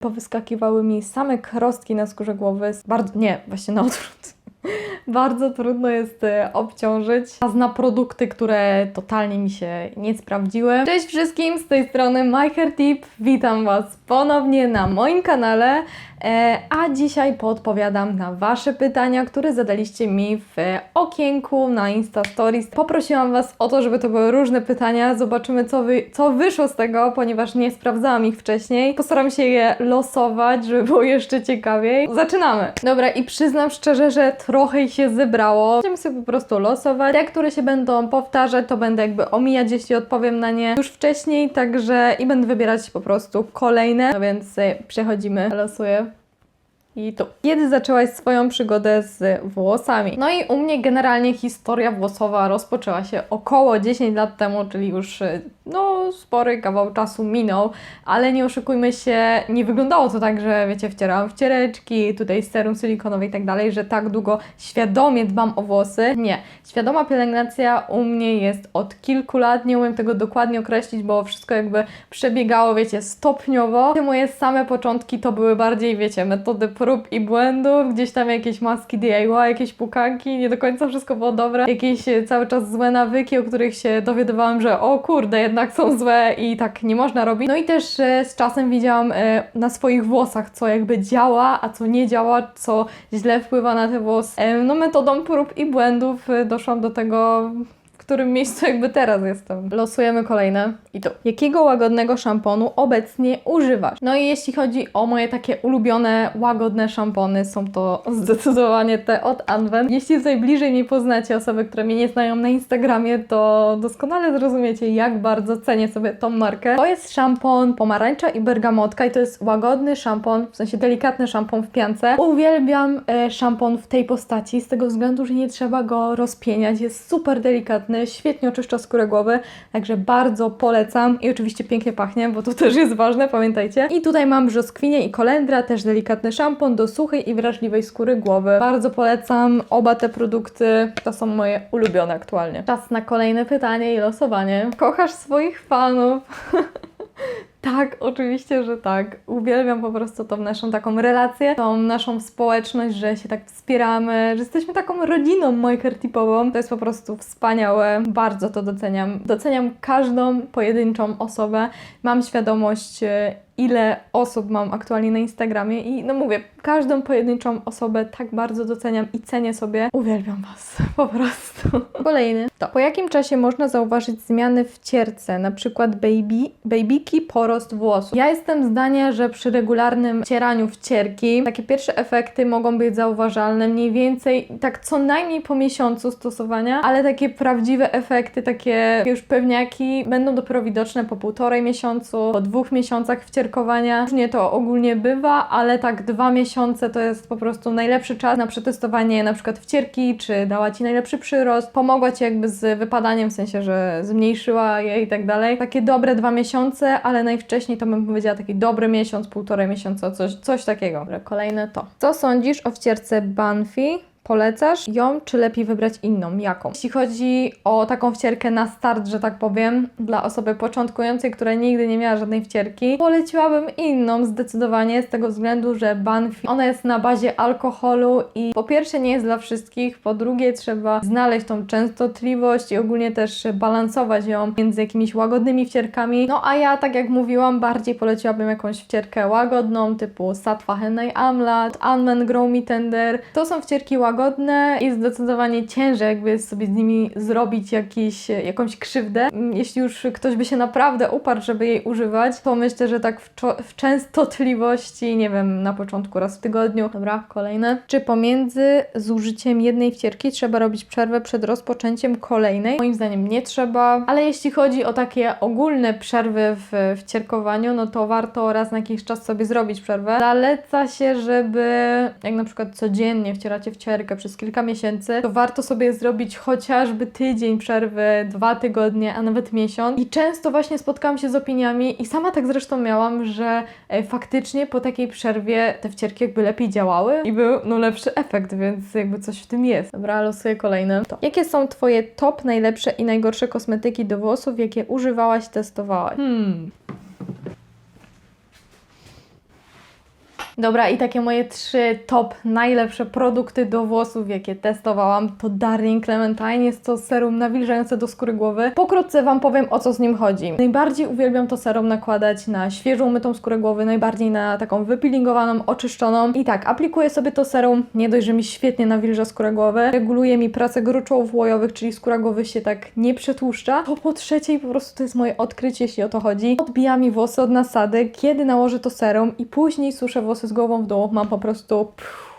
powyskakiwały mi same krostki na skórze głowy. Bardzo, nie, właśnie na odwrót. Bardzo trudno jest e, obciążyć. Czas na produkty, które totalnie mi się nie sprawdziły. Cześć wszystkim, z tej strony My Hair Tip. Witam Was ponownie na moim kanale. E, a dzisiaj podpowiadam na Wasze pytania, które zadaliście mi w okienku na Insta Stories. Poprosiłam Was o to, żeby to były różne pytania. Zobaczymy, co, wy, co wyszło z tego, ponieważ nie sprawdzałam ich wcześniej. Postaram się je losować, żeby było jeszcze ciekawiej. Zaczynamy! Dobra, i przyznam szczerze, że trochę ich się zebrało. Będziemy sobie po prostu losować. Te, które się będą powtarzać, to będę jakby omijać, jeśli odpowiem na nie już wcześniej, także i będę wybierać po prostu kolejne. No więc y, przechodzimy, losuję. I tu. Kiedy zaczęłaś swoją przygodę z włosami? No i u mnie generalnie historia włosowa rozpoczęła się około 10 lat temu, czyli już y, no spory kawał czasu minął, ale nie oszukujmy się, nie wyglądało to tak, że wiecie, wcierałam wciereczki, tutaj serum silikonowe i tak dalej, że tak długo świadomie dbam o włosy. Nie. Świadoma pielęgnacja u mnie jest od kilku lat, nie umiem tego dokładnie określić, bo wszystko jakby przebiegało, wiecie, stopniowo. Te moje same początki to były bardziej, wiecie, metody prób i błędów, gdzieś tam jakieś maski DIY, jakieś pukanki, nie do końca wszystko było dobre, jakieś e, cały czas złe nawyki, o których się dowiadywałam, że o kurde, jednak są złe i tak nie można robić. No i też e, z czasem widziałam e, na swoich włosach, co jakby działa, a co nie działa, co źle wpływa na te włosy. No metodą prób i błędów doszłam do tego, którym miejscu jakby teraz jestem. Losujemy kolejne i tu. Jakiego łagodnego szamponu obecnie używasz? No i jeśli chodzi o moje takie ulubione, łagodne szampony, są to zdecydowanie te od Anwen. Jeśli tutaj bliżej mnie poznacie, osoby, które mnie nie znają na Instagramie, to doskonale zrozumiecie, jak bardzo cenię sobie tą markę. To jest szampon pomarańcza i bergamotka i to jest łagodny szampon, w sensie delikatny szampon w piance. Uwielbiam e, szampon w tej postaci, z tego względu, że nie trzeba go rozpieniać, jest super delikatny, świetnie oczyszcza skórę głowy, także bardzo polecam i oczywiście pięknie pachnie, bo to też jest ważne, pamiętajcie. I tutaj mam brzoskwinię i kolendra, też delikatny szampon do suchej i wrażliwej skóry głowy. Bardzo polecam oba te produkty, to są moje ulubione aktualnie. Czas na kolejne pytanie i losowanie. Kochasz swoich fanów? Tak, oczywiście, że tak. Uwielbiam po prostu tą naszą taką relację, tą naszą społeczność, że się tak wspieramy, że jesteśmy taką rodziną majkertipową. To jest po prostu wspaniałe. Bardzo to doceniam. Doceniam każdą pojedynczą osobę. Mam świadomość, e, ile osób mam aktualnie na Instagramie i no mówię, każdą pojedynczą osobę tak bardzo doceniam i cenię sobie. Uwielbiam Was, po prostu. Kolejny. To. Po jakim czasie można zauważyć zmiany w cierce, na przykład baby, babyki, porost włosów? Ja jestem zdania, że przy regularnym cieraniu w cierki takie pierwsze efekty mogą być zauważalne mniej więcej tak co najmniej po miesiącu stosowania, ale takie prawdziwe efekty, takie już pewniaki będą dopiero widoczne po półtorej miesiącu, po dwóch miesiącach wcierkowania. Różnie to ogólnie bywa, ale tak dwa miesiące to jest po prostu najlepszy czas na przetestowanie na przykład wcierki, czy dała Ci najlepszy przyrost, pomogła Ci jakby z wypadaniem, w sensie, że zmniejszyła je i tak dalej. Takie dobre dwa miesiące, ale najwcześniej to bym powiedziała taki dobry miesiąc, półtorej miesiąca, coś, coś takiego. Kolejne to. Co sądzisz o wcierce Banfi? Polecasz ją, czy lepiej wybrać inną? Jaką? Jeśli chodzi o taką wcierkę na start, że tak powiem, dla osoby początkującej, która nigdy nie miała żadnej wcierki, poleciłabym inną zdecydowanie z tego względu, że Banfi, ona jest na bazie alkoholu i po pierwsze nie jest dla wszystkich, po drugie trzeba znaleźć tą częstotliwość i ogólnie też balansować ją między jakimiś łagodnymi wcierkami. No a ja, tak jak mówiłam, bardziej poleciłabym jakąś wcierkę łagodną, typu Satwa Hennej Amlat, Anmen Grow Me Tender. To są wcierki łagodne i zdecydowanie ciężej jakby sobie z nimi zrobić jakiś, jakąś krzywdę. Jeśli już ktoś by się naprawdę uparł, żeby jej używać, to myślę, że tak w, w częstotliwości, nie wiem, na początku raz w tygodniu. Dobra, kolejne. Czy pomiędzy zużyciem jednej wcierki trzeba robić przerwę przed rozpoczęciem kolejnej? Moim zdaniem nie trzeba, ale jeśli chodzi o takie ogólne przerwy w wcierkowaniu, no to warto raz na jakiś czas sobie zrobić przerwę. Zaleca się, żeby jak na przykład codziennie wcieracie wcierkę przez kilka miesięcy, to warto sobie zrobić chociażby tydzień przerwy, dwa tygodnie, a nawet miesiąc. I często właśnie spotkałam się z opiniami i sama tak zresztą miałam, że e, faktycznie po takiej przerwie te wcierki jakby lepiej działały i był no lepszy efekt, więc jakby coś w tym jest. Dobra, losuję kolejne. To. Jakie są Twoje top najlepsze i najgorsze kosmetyki do włosów, jakie używałaś, testowałaś? Hmm. Dobra, i takie moje trzy top najlepsze produkty do włosów, jakie testowałam, to Darling Clementine. Jest to serum nawilżające do skóry głowy. Pokrótce Wam powiem, o co z nim chodzi. Najbardziej uwielbiam to serum nakładać na świeżą, mytą skórę głowy, najbardziej na taką wypeelingowaną, oczyszczoną. I tak, aplikuję sobie to serum, nie dość, że mi świetnie nawilża skórę głowy, reguluje mi pracę gruczołów łojowych, czyli skóra głowy się tak nie przetłuszcza. To po trzecie i po prostu to jest moje odkrycie, jeśli o to chodzi. Odbija mi włosy od nasady, kiedy nałożę to serum i później suszę włosy z głową w dół. Mam po prostu... Pff,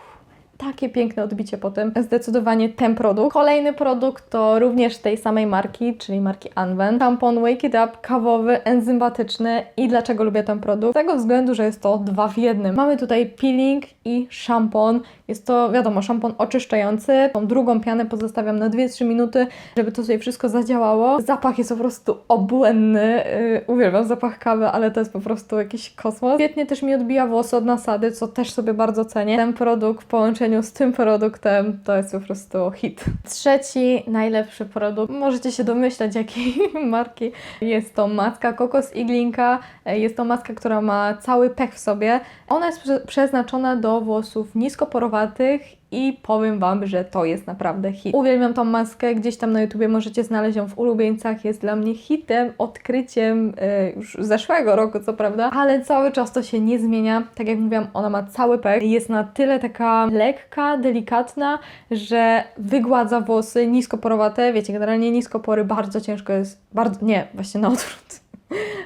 takie piękne odbicie po tym. Zdecydowanie ten produkt. Kolejny produkt to również tej samej marki, czyli marki Anwen. Tampon Wake It Up, kawowy, enzymatyczny. I dlaczego lubię ten produkt? Z tego względu, że jest to dwa w jednym. Mamy tutaj peeling i szampon. Jest to, wiadomo, szampon oczyszczający. Tą drugą pianę pozostawiam na 2-3 minuty, żeby to sobie wszystko zadziałało. Zapach jest po prostu obłędny. Yy, uwielbiam zapach kawy, ale to jest po prostu jakiś kosmos. Świetnie też mi odbija włosy od nasady, co też sobie bardzo cenię. Ten produkt w połączeniu z tym produktem to jest po prostu hit. Trzeci najlepszy produkt, możecie się domyśleć jakiej marki. Jest to maska Kokos Iglinka. Jest to maska, która ma cały pech w sobie. Ona jest prze- przeznaczona do włosów niskoporowatych i powiem Wam, że to jest naprawdę hit. Uwielbiam tą maskę, gdzieś tam na YouTubie możecie znaleźć ją w ulubieńcach. Jest dla mnie hitem, odkryciem e, już zeszłego roku, co prawda, ale cały czas to się nie zmienia. Tak jak mówiłam, ona ma cały pech. Jest na tyle taka lekka, delikatna, że wygładza włosy niskoporowate. Wiecie, generalnie niskopory bardzo ciężko jest, bardzo, nie, właśnie na odwrót.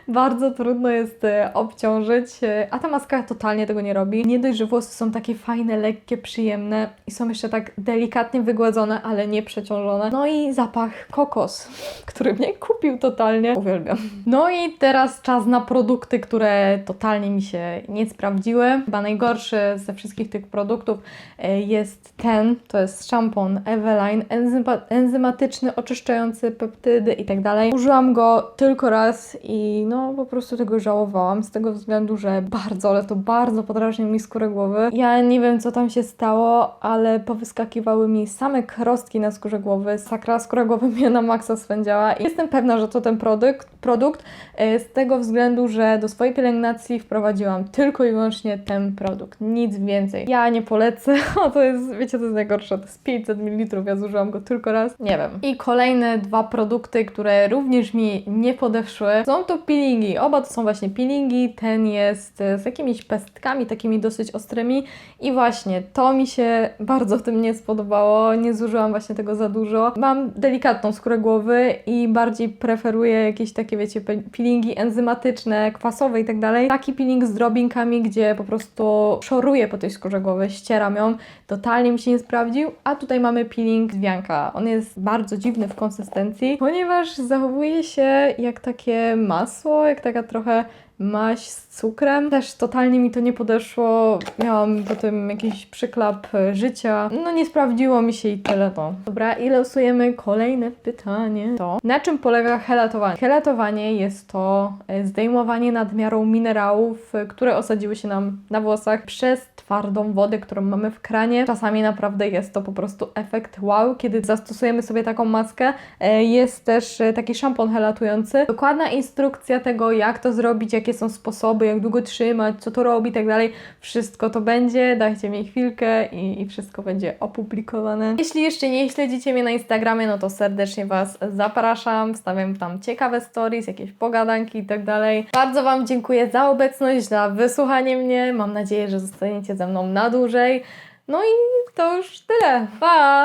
Bardzo trudno jest e, obciążyć, e, a ta maska totalnie tego nie robi. Nie dość, że włosy są takie fajne, lekkie, przyjemne i są jeszcze tak delikatnie wygładzone, ale nie przeciążone. No i zapach kokos, który mnie kupił totalnie. Uwielbiam. No i teraz czas na produkty, które totalnie mi się nie sprawdziły. Chyba najgorszy ze wszystkich tych produktów e, jest ten, to jest szampon Eveline, enzyma, enzymatyczny, oczyszczający peptydy i tak dalej. Użyłam go tylko raz i no po prostu tego żałowałam z tego względu, że bardzo, ale to bardzo podrażnił mi skórę głowy. Ja nie wiem co tam się stało, ale powyskakiwały mi same krostki na skórze głowy. Sakra skóra głowy mnie na maksa swędziała i jestem pewna, że to ten produkt, produkt e, z tego względu, że do swojej pielęgnacji wprowadziłam tylko i wyłącznie ten produkt, nic więcej. Ja nie polecę, o to jest, wiecie, to jest najgorsze, to jest 500 ml, ja zużyłam go tylko raz, nie wiem. I kolejne dwa produkty, które również mi nie podeszły, są to peelingi. Oba to są właśnie peelingi, ten jest e, z jakimiś pestkami takimi dosyć ostrymi i właśnie to mi się bardzo w tym nie spodobało, nie zużyłam właśnie tego za dużo. Mam delikatną skórę głowy i bardziej preferuję jakieś takie, wiecie, pe- peelingi enzymatyczne, kwasowe i tak dalej. Taki peeling z drobinkami, gdzie po prostu szoruję po tej skórze głowy, ścieram ją, totalnie mi się nie sprawdził, a tutaj mamy peeling z wianka. On jest bardzo dziwny w konsystencji, ponieważ zachowuje się jak takie masło, jak taka trochę maź z cukrem. Też totalnie mi to nie podeszło. Miałam potem jakiś przyklap e, życia. No nie sprawdziło mi się i tyle to. Dobra, i losujemy kolejne pytanie. To na czym polega helatowanie? Helatowanie jest to e, zdejmowanie nadmiaru minerałów, e, które osadziły się nam na włosach przez twardą wodę, którą mamy w kranie. Czasami naprawdę jest to po prostu efekt wow, kiedy zastosujemy sobie taką maskę. Jest też taki szampon helatujący. Dokładna instrukcja tego, jak to zrobić, jakie są sposoby, jak długo trzymać, co to robi i tak dalej. Wszystko to będzie. Dajcie mi chwilkę i, i wszystko będzie opublikowane. Jeśli jeszcze nie śledzicie mnie na Instagramie, no to serdecznie Was zapraszam. Wstawiam tam ciekawe stories, jakieś pogadanki i tak dalej. Bardzo Wam dziękuję za obecność, za wysłuchanie mnie. Mam nadzieję, że zostaniecie ze mną na dłużej. No i to już tyle. Pa!